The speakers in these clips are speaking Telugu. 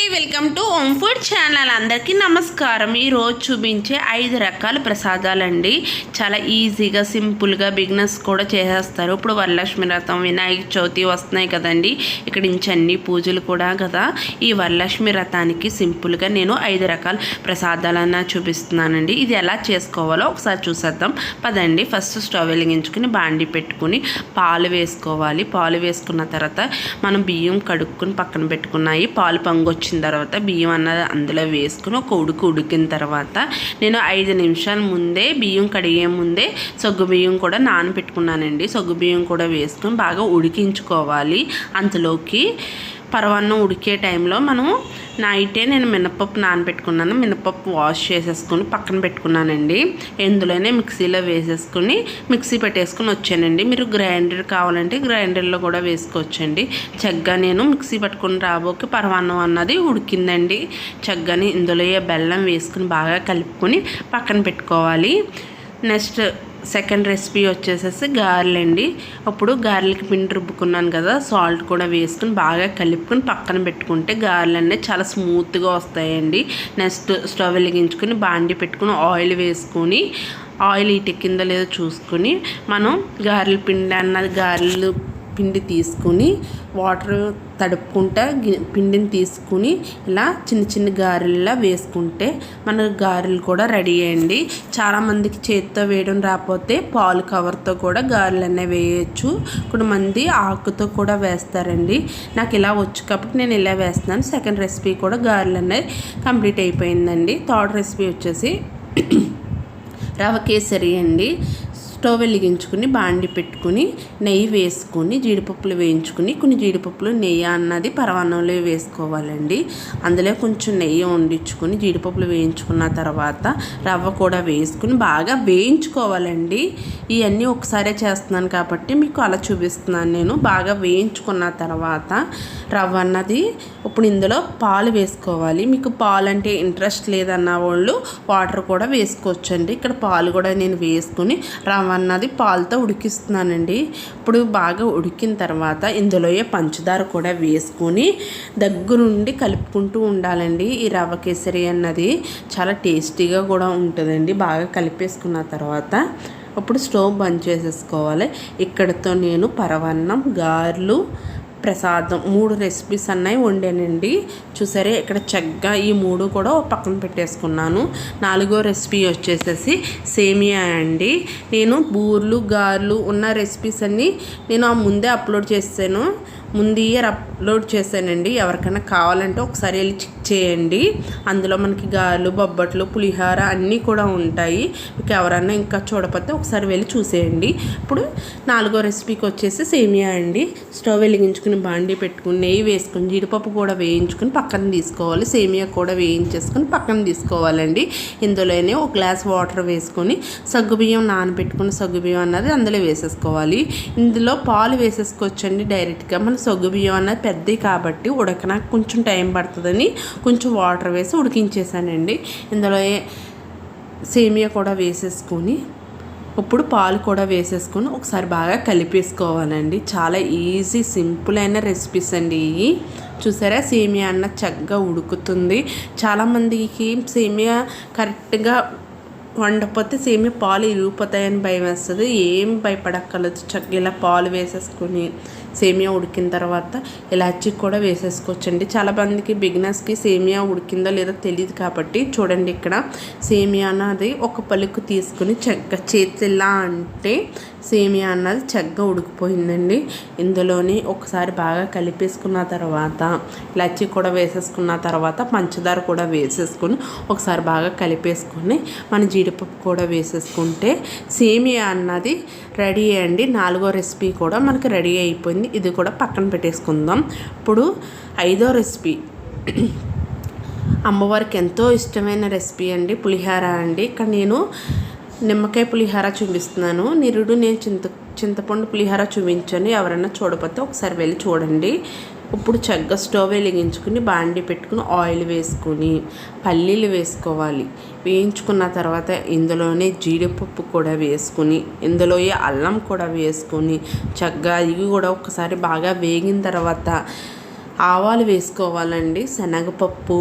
అండి welcome to home food channel. అందరికీ నమస్కారం. ఈరోజు చూపించే ఐదు రకాల ప్రసాదాలండి. చాలా ఈజీగా సింపుల్గా బిగ్నెస్ కూడా చేసేస్తారు. ఇప్పుడు వరలక్ష్మి వ్రతం వినాయక చవితి వస్తున్నాయి కదండి. ఇక్కడ నుంచి అన్ని పూజలు కూడా కదా. ఈ వరలక్ష్మి వ్రతానికి సింపుల్గా నేను ఐదు రకాల ప్రసాదాలన్న చూపిస్తున్నానండి. ఇది ఎలా చేసుకోవాలో ఒకసారి చూసేద్దాం. పదండి. ఫస్ట్ స్టవ్ వెలిగించుకుని బాండి పెట్టుకుని పాలు వేసుకోవాలి. పాలు వేసుకున్న తర్వాత మనం బియ్యం కడుక్కుని పక్కన పెట్టుకున్నాయి పాలు వచ్చిన తర్వాత బియ్యం అన్నది అందులో వేసుకుని ఒక ఉడుకు ఉడికిన తర్వాత నేను ఐదు నిమిషాల ముందే బియ్యం కడిగే ముందే సొగ్గు బియ్యం కూడా నానబెట్టుకున్నానండి. సొగ్గు బియ్యం కూడా వేసుకుని బాగా ఉడికించుకోవాలి. అంతలోకి పరవన్నం ఉడికే టైంలో మనం నైటే నేను మినపప్పు నానబెట్టుకున్నాను. మినపప్పు వాష్ చేసేసుకుని పక్కన పెట్టుకున్నానండి. ఎందులోనే మిక్సీలో వేసేసుకుని మిక్సీ పెట్టేసుకుని వచ్చానండి. మీరు గ్రైండర్ కావాలంటే గ్రైండర్లో కూడా వేసుకోవచ్చండి. చక్కగా నేను మిక్సీ పట్టుకుని రాబోకి పరమాన్నం అన్నది ఉడికిందండి. చక్కగాని ఇందులో బెల్లం వేసుకుని బాగా కలుపుకొని పక్కన పెట్టుకోవాలి. నెక్స్ట్ సెకండ్ రెసిపీ వచ్చేసేసి గారెలండి అప్పుడు గారెలకి పిండి రుబ్బుకున్నాను కదా సాల్ట్ కూడా వేసుకుని బాగా కలుపుకొని పక్కన పెట్టుకుంటే గారెలు అనేది చాలా స్మూత్గా వస్తాయండి. నెక్స్ట్ స్టవ్ వెలిగించుకొని బాండి పెట్టుకుని ఆయిల్ వేసుకొని ఆయిల్ ఇటెక్కిందో లేదో చూసుకొని మనం గారెల పిండి అన్నది గారెలు పిండి తీసుకుని వాటర్ తడుపుకుంటా గి- పిండిని తీసుకుని ఇలా చిన్న చిన్న గారెల్లా వేసుకుంటే మన గారెలు కూడా రెడీ అయ్యండి చాలామందికి చేతితో వేయడం రాకపోతే పాలు కవర్తో కూడా గారెలు అనేవి వేయచ్చు కొంతమంది ఆకుతో కూడా వేస్తారండి. నాకు ఇలా వచ్చు కాబట్టి నేను ఇలా వేస్తున్నాను. సెకండ్ రెసిపీ కూడా గారెలు అనేది కంప్లీట్ అయిపోయిందండి. థర్డ్ రెసిపీ వచ్చేసి రవ కేసరి అండి. స్టవ్ వెలిగించుకుని బాండి పెట్టుకుని నెయ్యి వేసుకుని జీడిపప్పులు వేయించుకుని కొన్ని జీడిపప్పులు నెయ్యి అన్నది పరవాన్నంలో వేసుకోవాలండి. అందులో కొంచెం నెయ్యి వండించుకుని జీడిపప్పులు వేయించుకున్న తర్వాత రవ్వ కూడా వేసుకుని బాగా వేయించుకోవాలండి. ఇవన్నీ ఒకసారే చేస్తున్నాను కాబట్టి మీకు అలా చూపిస్తున్నాను నేను. బాగా వేయించుకున్న తర్వాత రవ్వ అన్నది ఇప్పుడు ఇందులో పాలు వేసుకోవాలి. మీకు పాలు అంటే ఇంట్రెస్ట్ లేదన్న వాళ్ళు వాటర్ కూడా వేసుకోవచ్చండి. ఇక్కడ పాలు కూడా నేను వేసుకుని రవ్వ అన్నది పాలతో ఉడికిస్తున్నానండి. ఇప్పుడు బాగా ఉడికిన తర్వాత ఇందులోయే పంచదార కూడా వేసుకొని దగ్గరుండి కలుపుకుంటూ ఉండాలండి. ఈ రవ్వ కేసరి అన్నది చాలా టేస్టీగా కూడా ఉంటుందండి. బాగా కలిపేసుకున్న తర్వాత అప్పుడు స్టవ్ బంద్ చేసేసుకోవాలి. ఇక్కడతో నేను పరవన్నం గారెలు ప్రసాదం. మూడు రెసిపీస్ అన్నవి వండానండి. చూసారే ఇక్కడ చక్కగా ఈ మూడు కూడా పక్కన పెట్టేసుకున్నాను. నాలుగో రెసిపీ వచ్చేసేసి సేమియా అండి. నేను బూర్లు గారెలు ఉన్న రెసిపీస్ అన్నీ నేను ఆ ముందే అప్లోడ్ చేశాను ముందు ఇయర్ అప్లోడ్ చేశానండి ఎవరికైనా కావాలంటే ఒకసారి వెళ్ళి చేయండి. అందులో మనకి గారెలు బొబ్బట్లు పులిహోర అన్నీ కూడా ఉంటాయి. మీకు ఎవరన్నా ఇంకా చూడకపోతే ఒకసారి వెళ్ళి చూసేయండి. ఇప్పుడు నాలుగో రెసిపీకి వచ్చేసి సేమియా అండి. స్టవ్ వెలిగించుకుని బాండి పెట్టుకుని నెయ్యి వేసుకుని జీడిపప్పు కూడా వేయించుకుని పక్కన తీసుకోవాలి. సేమియా కూడా వేయించేసుకుని పక్కన తీసుకోవాలండి. ఇందులోనే ఒక గ్లాస్ వాటర్ వేసుకొని సగ్గుబియ్యం నానబెట్టుకుని సగ్గుబియ్యం అన్నది అందులో వేసేసుకోవాలి. ఇందులో పాలు వేసేసుకోవచ్చండి డైరెక్ట్గా. మన సగ్గుబియ్యం అన్నది పెద్దవి కాబట్టి ఉడకడానికి కొంచెం టైం పడుతుందని కొంచెం వాటర్ వేసి ఉడికించేసానండి. ఇందులో సేమియా కూడా వేసేసుకొని ఇప్పుడు పాలు కూడా వేసేసుకొని ఒకసారి బాగా కలిపేసుకోవాలండి. చాలా ఈజీ సింపుల్ అయిన రెసిపీస్ అండి ఇవి. చూసారా? సేమియా అన్న చక్కగా ఉడుకుతుంది. చాలామందికి సేమియా కరెక్ట్గా వండకపోతే సేమియా పాలు ఇరిగిపోతాయని భయం వేస్తుంది. ఏం భయపడక్కర్లేదు. చక్కగా ఇలా పాలు వేసేసుకొని సేమియా ఉడికిన తర్వాత ఇలాచీ కూడా వేసేసుకోవచ్చండి. చాలా మందికి బిగినర్స్కి సేమియా ఉడికిందో లేదో తెలియదు కాబట్టి చూడండి ఇక్కడ. సేమియా అనేది ఒక పలుకు తీసుకుని చక్కగా చేతిలా అంటే సేమియా అన్నది చక్కగా ఉడికిపోయిందండి. ఇందులోని ఒకసారి బాగా కలిపేసుకున్న తర్వాత లచ్చి కూడా వేసేసుకున్న తర్వాత పంచదార కూడా వేసేసుకుని ఒకసారి బాగా కలిపేసుకొని మన జీడిపప్పు కూడా వేసేసుకుంటే సేమియా అన్నది రెడీ అండి. నాలుగో రెసిపీ కూడా మనకి రెడీ అయిపోయింది. ఇది కూడా పక్కన పెట్టేసుకుందాం. ఇప్పుడు ఐదో రెసిపీ. అమ్మవారికి ఎంతో ఇష్టమైన రెసిపీ అండి పులిహార అండి. ఇక్కడ నేను నిమ్మకాయ పులిహార చూపిస్తున్నాను. నిరుడు నేను చింత చింతపండు పులిహార చూపించాను ఎవరైనా చూడకపోతే ఒకసారి వెళ్ళి చూడండి. ఇప్పుడు చక్కగా స్టవ్ వెలిగించుకుని బాండి పెట్టుకుని ఆయిల్ వేసుకుని పల్లీలు వేసుకోవాలి. వేయించుకున్న తర్వాత ఇందులోనే జీడిపప్పు కూడా వేసుకుని ఇందులో అల్లం కూడా వేసుకొని చక్కగా ఇవి కూడా ఒకసారి బాగా వేగిన తర్వాత ఆవాలు వేసుకోవాలండి. శనగపప్పు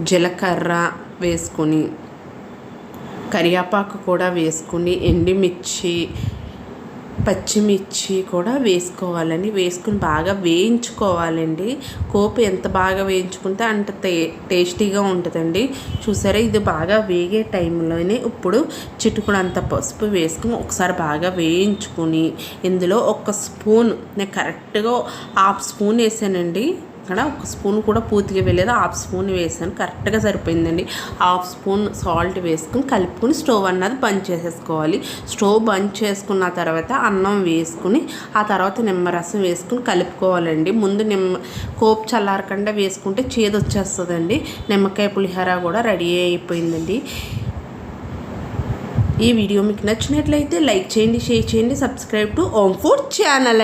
జీలకర్ర వేసుకొని కరివేపాకు కూడా వేసుకుని ఎండిమిర్చి పచ్చిమిర్చి కూడా వేసుకోవాలండి. వేసుకుని బాగా వేయించుకోవాలండి. కోపు ఎంత బాగా వేయించుకుంటే అంత టే టేస్టీగా ఉంటుందండి. చూసారా ఇది బాగా వేగే టైంలోనే ఇప్పుడు చిటుకుడు అంత పసుపు వేసుకుని ఒకసారి బాగా వేయించుకుని ఇందులో ఒక స్పూన్ నేను కరెక్ట్గా హాఫ్ స్పూన్ వేసానండి. అక్కడ ఒక స్పూన్ కూడా పూర్తిగా వేయలేదు. హాఫ్ స్పూన్ వేసాను. కరెక్ట్గా సరిపోయిందండి. హాఫ్ స్పూన్ సాల్ట్ వేసుకుని కలుపుకొని స్టవ్ అన్నది బంద్ చేసేసుకోవాలి. స్టవ్ బంద్ చేసుకున్న తర్వాత అన్నం వేసుకుని ఆ తర్వాత నిమ్మరసం వేసుకుని కలుపుకోవాలండి. ముందు నిమ్మ కోపు చల్లారకుండా వేసుకుంటే చేదు వచ్చేస్తుందండి. నిమ్మకాయ పులిహోర కూడా రెడీ అయిపోయిందండి. ఈ వీడియో మీకు నచ్చినట్లయితే లైక్ చేయండి షేర్ చేయండి subscribe to home food channel